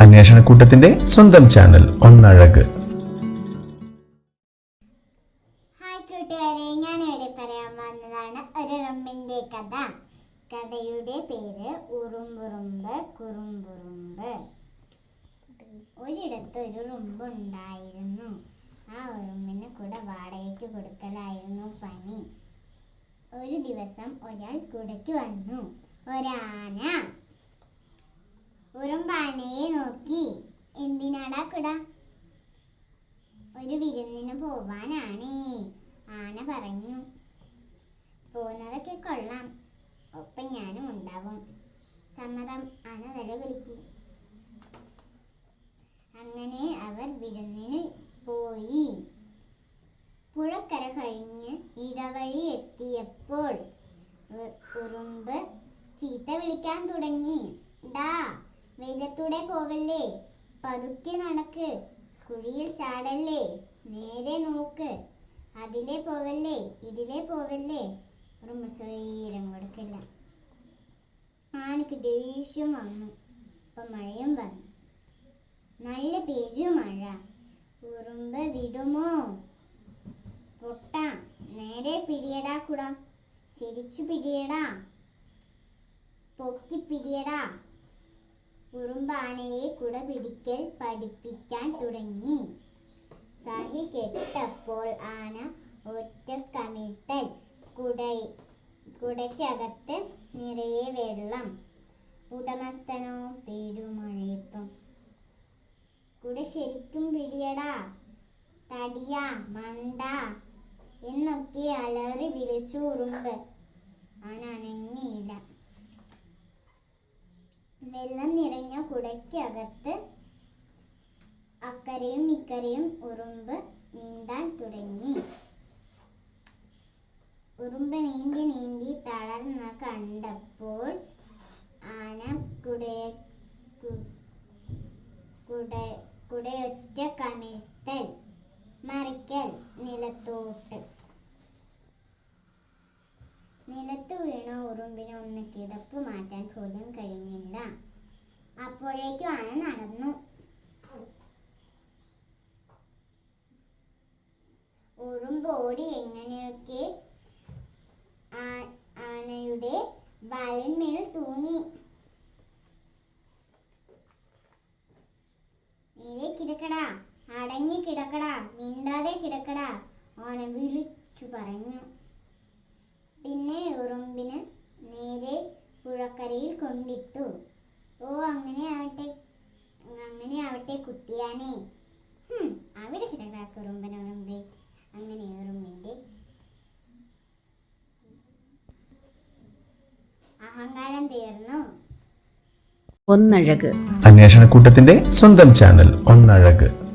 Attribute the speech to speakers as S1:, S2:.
S1: അന്വേഷണക്കൂട്ടത്തിന്റെ സ്വന്തം channel ഒന്നഴക്.
S2: Hi കൂട്ടുകാരെ പറയാൻ വന്നതാണ് ഒരു റമ്മിന്റെ കഥ. കഥയുടെ പേര് ഉറുമ്പുറുമ്പ് കുറുമ്പുറുമ്പ്. ഒരിടത്ത് ഒരു ഉണ്ടായിരുന്നു ആ ഉറുമ്പിന് കൂടെ വാടകയ്ക്ക് കൊടുക്കലായിരുന്നു പണി. ഒരു ദിവസം ഒരാൾ കുടയ്ക്ക് വന്നു. ഒരാന ഉറുമ്പാനയെ നോക്കി എന്തിനാടാ കുട ഒരു പോവാനാണ്. ആന പറഞ്ഞു. പോകുന്നതൊക്കെ കൊള്ളാം. ഒപ്പം ഞാനും ഉണ്ടാവും. സമ്മതം. ആന തല വിളിച്ചു അങ്ങനെ അവർ വിരുന്നിന് പോയി. പുഴക്കര കഴിഞ്ഞ് ഇടവഴി എത്തിയപ്പോൾ ഉറുമ്പ് ചീത്ത വിളിക്കാൻ തുടങ്ങി. ഡാ വെയിലത്തൂടെ പോവല്ലേ? പതുക്കെ നടക്ക്. കുഴിയിൽ ചാടല്ലേ? നേരെ നോക്ക്. അതിലെ പോവല്ലേ? ഇതിലെ പോവല്ലേ? ഉറുമ്പ് സ്വൈരം കൊടുക്കില്ല ആനക്ക് ദേഷ്യം വന്നു. അപ്പൊ മഴയും വന്നു. നല്ല പെരുമഴ ഉറുമ്പ് വിടുമോ? പൊട്ട. നേരെ പിരിയടാ കുട. ചിരിച്ചു പിരിയടാ പൊക്കി പിരിയടാ ഉറുമ്പാനയെ കുട പിടിക്കൽ പഠിപ്പിക്കാൻ തുടങ്ങി. സഹി കെട്ടപ്പോൾ ആന ഒറ്റ കമിഴ്ത്തൽ കുട കുടയ്ക്കകത്ത് നിറയെ വെള്ളം. ഉടമസ്ഥനോ പെരുമഴയത്തും. കുട ശരിക്കും പിടിയടാ തടിയ മണ്ട എന്നൊക്കെ അലറി വിളിച്ചു ഉറുമ്പ്. ആന അനങ്ങിയില്ല. വെള്ളം നിറഞ്ഞ കുടയ്ക്കകത്ത് അക്കരയും ഇക്കരയും ഉറുമ്പ് നീന്താൻ തുടങ്ങി. ഉറുമ്പ് നീന്തി നീന്തി തളർന്ന കണ്ടപ്പോൾ ആന കുടയ കുടയൊറ്റ കമിഴ്ത്തൽ മറിക്കൽ നിലത്തോട്ട്. നിലത്ത് വീണ ഉറുമ്പിന് ഒന്ന് കിടപ്പ് മാറ്റാൻ പോലും കഴിഞ്ഞില്ല. അപ്പോഴേക്കും ആന നടന്നു. ഓടി എങ്ങനെയൊക്കെ ആനയുടെ വലന്മേൽ തൂങ്ങി. നേരെ കിടക്കടാ. അടങ്ങി കിടക്കടാ. മിണ്ടാതെ കിടക്കടാ. ഓന വിളിച്ചു പറഞ്ഞു. പിന്നെ ഉറുമ്പിന് നേരെ പുഴക്കരയിൽ കൊണ്ടിട്ടു. ഓ അങ്ങനെ ആവട്ടെ. അങ്ങനെ ആവട്ടെ കുട്ടിയാനെ. അവിടെ കിടക്കടാ കുറുമ്പൻ ഉറുമ്പ്. അങ്ങനെ ഉറുമ്പിന്റെ അഹങ്കാരം തീർന്നു.
S3: ഒന്നഴക്.
S1: അന്വേഷണക്കൂട്ടത്തിന്റെ സ്വന്തം ചാനൽ ഒന്നഴക്.